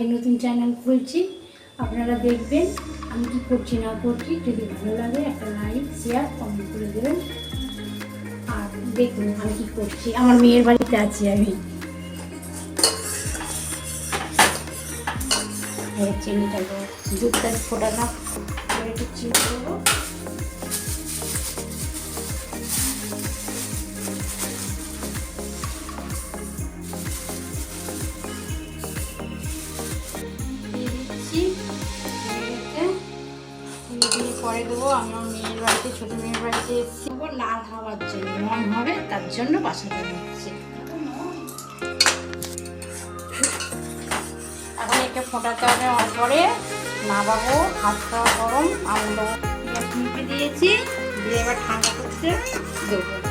আজকে নতুন চ্যানেল খুলছি, আপনারা দেখবেন আমি কি করছি, না করছি, যদি ভালো লাগে একটা লাইক শেয়ার কমেন্ট করে দেবেন। আর দেখুন আমি কি করছি, আমার মেয়ের বাড়িতে আছি আমি। চিনিটা দুধটা ফোটানো দিচ্ছি পরে দেবো আমার মেয়ের বাড়িতে, ছোটো মেয়ের বাড়িতে এসেছি জন্য মন হবে, তার জন্য গরম দিয়েছি, দিয়ে এবার ঠান্ডা করতে দেবো।